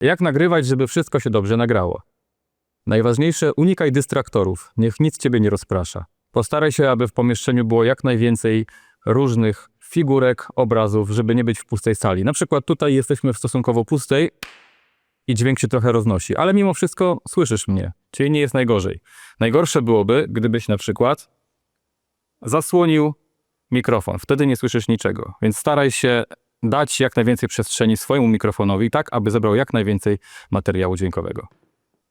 Jak nagrywać, żeby wszystko się dobrze nagrało? Najważniejsze, unikaj dystraktorów. Niech nic ciebie nie rozprasza. Postaraj się, aby w pomieszczeniu było jak najwięcej różnych figurek, obrazów, żeby nie być w pustej sali. Na przykład tutaj jesteśmy w stosunkowo pustej i dźwięk się trochę roznosi, ale mimo wszystko słyszysz mnie, czyli nie jest najgorzej. Najgorsze byłoby, gdybyś na przykład zasłonił mikrofon. Wtedy nie słyszysz niczego, więc staraj się dać jak najwięcej przestrzeni swojemu mikrofonowi, tak aby zebrał jak najwięcej materiału dźwiękowego.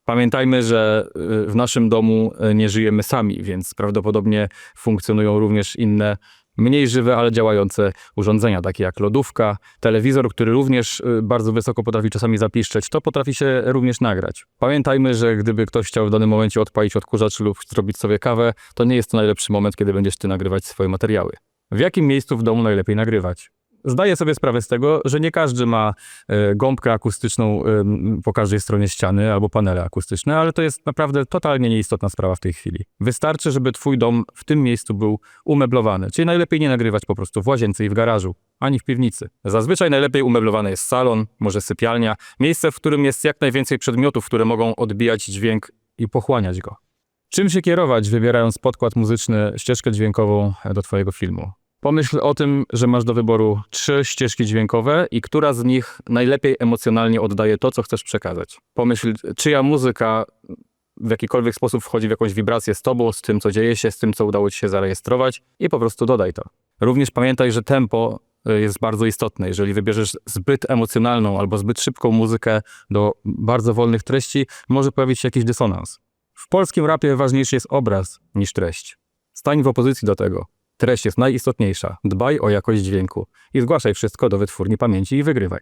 Pamiętajmy, że y, w naszym domu y, nie żyjemy sami, więc prawdopodobnie funkcjonują również inne, mniej żywe, ale działające urządzenia, takie jak lodówka, telewizor, który również y, bardzo wysoko potrafi czasami zapiszczeć, to potrafi się również nagrać. Pamiętajmy, że gdyby ktoś chciał w danym momencie odpalić odkurzacz lub zrobić sobie kawę, to nie jest to najlepszy moment, kiedy będziesz ty nagrywać swoje materiały. W jakim miejscu w domu najlepiej nagrywać? Zdaję sobie sprawę z tego, że nie każdy ma e, gąbkę akustyczną e, po każdej stronie ściany albo panele akustyczne, ale to jest naprawdę totalnie nieistotna sprawa w tej chwili. Wystarczy, żeby twój dom w tym miejscu był umeblowany, czyli najlepiej nie nagrywać po prostu w łazience i w garażu, ani w piwnicy. Zazwyczaj najlepiej umeblowany jest salon, może sypialnia, miejsce, w którym jest jak najwięcej przedmiotów, które mogą odbijać dźwięk i pochłaniać go. Czym się kierować, wybierając podkład muzyczny, ścieżkę dźwiękową do Twojego filmu? Pomyśl o tym, że masz do wyboru trzy ścieżki dźwiękowe i która z nich najlepiej emocjonalnie oddaje to, co chcesz przekazać. Pomyśl, czyja muzyka w jakikolwiek sposób wchodzi w jakąś wibrację z tobą, z tym, co dzieje się, z tym, co udało ci się zarejestrować i po prostu dodaj to. Również pamiętaj, że tempo y, jest bardzo istotne. Jeżeli wybierzesz zbyt emocjonalną albo zbyt szybką muzykę do bardzo wolnych treści, może pojawić się jakiś dysonans. W polskim rapie ważniejszy jest obraz niż treść. Stań w opozycji do tego. Treść jest najistotniejsza. Dbaj o jakość dźwięku i zgłaszaj wszystko do wytwórni pamięci i wygrywaj.